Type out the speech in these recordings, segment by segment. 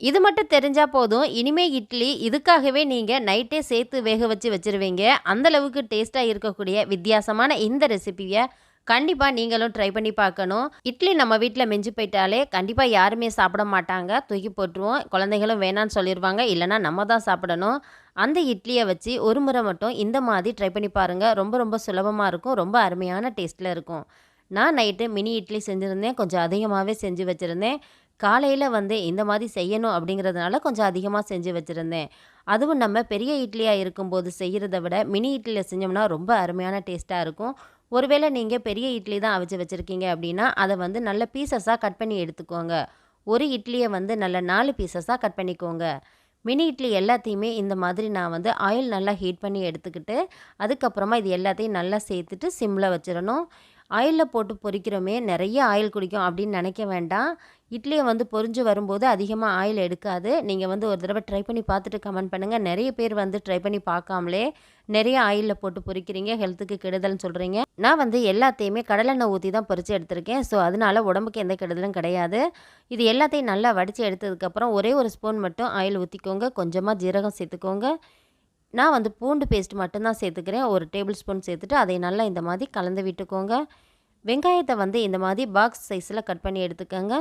இது மட்டும் தெரிஞ்சால் போதும். இனிமே இட்லி இதுக்காகவே நீங்கள் நைட்டே சேர்த்து வேக வச்சு வச்சுருவீங்க. அந்தளவுக்கு டேஸ்ட்டாக இருக்கக்கூடிய வித்தியாசமான இந்த ரெசிபியை கண்டிப்பாக நீங்களும் ட்ரை பண்ணி பார்க்கணும். இட்லி நம்ம வீட்டில் மிஞ்சி போயிட்டாலே கண்டிப்பாக யாருமே சாப்பிட மாட்டாங்க. தூக்கி போட்டுருவோம். குழந்தைகளும் வேணான்னு சொல்லிடுவாங்க இல்லைனா நம்ம தான் சாப்பிடணும். அந்த இட்லியை வச்சு ஒரு முறை மட்டும் இந்த மாதிரி ட்ரை பண்ணி பாருங்கள் ரொம்ப ரொம்ப சுலபமாக இருக்கும். ரொம்ப அருமையான டேஸ்ட்டில் இருக்கும். நான் நைட்டு மினி இட்லி செஞ்சுருந்தேன். கொஞ்சம் அதிகமாகவே செஞ்சு வச்சுருந்தேன். காலையில் வந்து இந்த மாதிரி செய்யணும் அப்படிங்கிறதுனால கொஞ்சம் அதிகமாக செஞ்சு வச்சுருந்தேன். அதுவும் நம்ம பெரிய இட்லியாக இருக்கும்போது செய்கிறத விட மினி இட்லியில் செஞ்சோம்னா ரொம்ப அருமையான டேஸ்ட்டாக இருக்கும். ஒருவேளை நீங்கள் பெரிய இட்லி தான் அவிச்சு வச்சுருக்கீங்க அப்படின்னா அதை வந்து நல்ல பீசஸாக கட் பண்ணி எடுத்துக்கோங்க. ஒரு இட்லியை வந்து நல்ல நாலு பீசஸாக கட் பண்ணிக்கோங்க. மினி இட்லி எல்லாத்தையுமே இந்த மாதிரி நான் வந்து ஆயில் நல்லா ஹீட் பண்ணி எடுத்துக்கிட்டு அதுக்கப்புறமா இது எல்லாத்தையும் நல்லா சேர்த்துட்டு சிம்மில் வச்சிடணும் ஆயிலில் போட்டு பொறிக்கிறோமே நிறைய ஆயில் குடிக்கும் அப்படின்னு நினைக்க வேண்டாம். இட்லியை வந்து பொரிஞ்சு வரும்போது அதிகமாக ஆயில் எடுக்காது. நீங்கள் வந்து ஒரு தடவை ட்ரை பண்ணி பார்த்துட்டு கமெண்ட் பண்ணுங்கள் நிறைய பேர் வந்து ட்ரை பண்ணி பார்க்காமலே நிறைய ஆயிலில் போட்டு பொறிக்கிறீங்க. ஹெல்த்துக்கு கெடுதல்னு சொல்கிறீங்க நான் வந்து எல்லாத்தையுமே கடலெண்ணெய் ஊற்றி தான் பொறிச்சு எடுத்திருக்கேன். ஸோ அதனால் உடம்புக்கு எந்த கெடுதலும் கிடையாது. இது எல்லாத்தையும் நல்லா வடித்து எடுத்ததுக்கப்புறம் ஒரே ஒரு ஸ்பூன் மட்டும் ஆயில் ஊற்றிக்கோங்க கொஞ்சமாக ஜீரகம் சேர்த்துக்கோங்க. நான் வந்து பூண்டு பேஸ்ட் மட்டும்தான் சேர்த்துக்கிறேன். ஒரு டேபிள் ஸ்பூன் சேர்த்துட்டு அதை நல்லா இந்த மாதிரி கலந்து விட்டுக்கோங்க. வெங்காயத்தை வந்து இந்த மாதிரி பாக்ஸ் சைஸில் கட் பண்ணி எடுத்துக்கோங்க.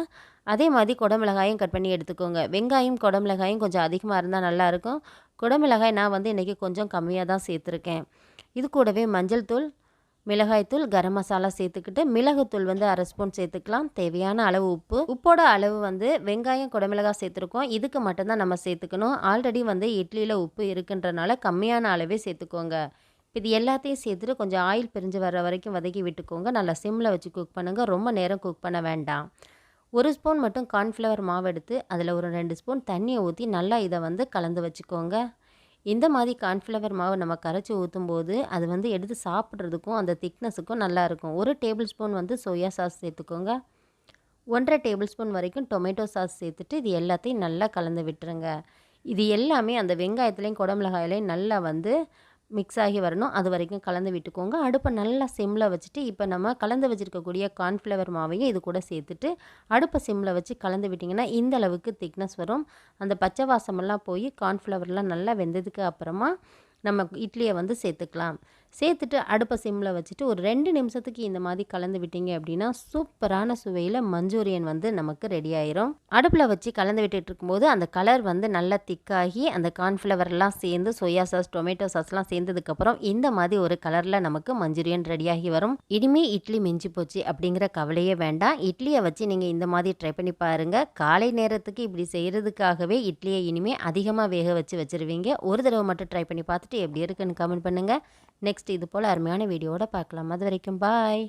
அதே மாதிரி குடமிளகாயும் கட் பண்ணி எடுத்துக்கோங்க. வெங்காயம் குடமிளகாயும் கொஞ்சம் அதிகமாக இருந்தால் நல்லாயிருக்கும் குடமிளகாய் நான் வந்து இன்றைக்கி கொஞ்சம் கம்மியாக தான் சேர்த்துருக்கேன். இது கூடவே மஞ்சள் தூள் மிளகாய்த்தூள் கரம் மசாலா சேர்த்துக்கிட்டு மிளகுத்தூள் வந்து அரை ஸ்பூன் சேர்த்துக்கலாம். தேவையான அளவு உப்பு. உப்போட அளவு வந்து வெங்காயம் குடமிளகாய் சேர்த்துருக்கோம். இதுக்கு மட்டும்தான் நம்ம சேர்த்துக்கணும். ஆல்ரெடி வந்து இட்லியில் உப்பு இருக்குன்றனால கம்மியான அளவே சேர்த்துக்கோங்க. இது எல்லாத்தையும் சேர்த்துட்டு கொஞ்சம் ஆயில் பிரிஞ்சு வர வரைக்கும் வதக்கி விட்டுக்கோங்க. நல்லா சிம்மில் வச்சு குக் பண்ணுங்கள் ரொம்ப நேரம் குக் பண்ண வேண்டாம். ஒரு ஸ்பூன் மட்டும் கார்ன்ஃப்ளவர் மாவு எடுத்து அதில் ஒரு ரெண்டு ஸ்பூன் தண்ணியை ஊற்றி நல்லா இதை வந்து கலந்து வச்சுக்கோங்க. இந்த மாதிரி கார்ன்ஃப்ளவர் மாவு நம்ம கரைச்சி ஊற்றும் போது அது வந்து எடுத்து சாப்பிட்றதுக்கும் அந்த திக்னஸுக்கும் நல்லாயிருக்கும் ஒரு டேபிள் ஸ்பூன் வந்து சோயா சாஸ் சேர்த்துக்கோங்க. ஒன்றரை டேபிள் ஸ்பூன் வரைக்கும் டொமேட்டோ சாஸ் சேர்த்துட்டு இது எல்லாத்தையும் நல்லா கலந்து விட்டுருங்க. இது எல்லாமே அந்த வெங்காயத்துலேயும் குடமிளகாயிலையும் நல்லா வந்து மிக்ஸ் ஆகி வரணும். அது வரைக்கும் கலந்து விட்டுக்கோங்க. அடுப்பை நல்லா சிம்மில் வச்சுட்டு இப்போ நம்ம கலந்து வச்சுருக்கக்கூடிய கார்ன்ஃப்ளவர் மாவையும் இது கூட சேர்த்துட்டு அடுப்பை சிம்மில் வச்சு கலந்து விட்டிங்கன்னா இந்த அளவுக்கு திக்னஸ் வரும். அந்த பச்சை வாசமெல்லாம் போய் கார்ன்ஃப்ளவர்லாம் நல்லா வெந்ததுக்கு அப்புறமா நம்ம இட்லியை வந்து சேர்த்துக்கலாம். சேர்த்துட்டு அடுப்பை சிம்மில் வச்சுட்டு ஒரு ரெண்டு நிமிஷத்துக்கு இந்த மாதிரி கலந்து விட்டீங்க அப்படின்னா சூப்பரான சுவையில் மஞ்சூரியன் வந்து நமக்கு ரெடி ஆயிரும். அடுப்பில் வச்சு கலந்து விட்டுட்டு இருக்கும்போது அந்த கலர் வந்து நல்லா திக்காகி அந்த கார்ன்ஃப்ளவர்லாம் சேர்ந்து சோயா சாஸ் டொமேட்டோ சாஸ்லாம் சேர்ந்ததுக்கப்புறம் இந்த மாதிரி ஒரு கலரில் நமக்கு மஞ்சூரியன் ரெடியாகி வரும். இனிமே இட்லி மிஞ்சி போச்சு அப்படிங்கிற கவலையே வேண்டாம். இட்லியை வச்சு நீங்கள் இந்த மாதிரி ட்ரை பண்ணி பாருங்கள் காலை நேரத்துக்கு இப்படி செய்கிறதுக்காகவே இட்லியை இனிமேல் அதிகமாக வேக வச்சு வச்சுருவீங்க. ஒரு தடவை மட்டும் ட்ரை பண்ணி பார்த்துட்டு எப்படி இருக்குன்னு கமெண்ட் பண்ணுங்கள் நெக்ஸ்ட் நெக்ஸ்ட் இது போல் அருமையான வீடியோவோட பார்க்கலாம். அது வரைக்கும் பாய்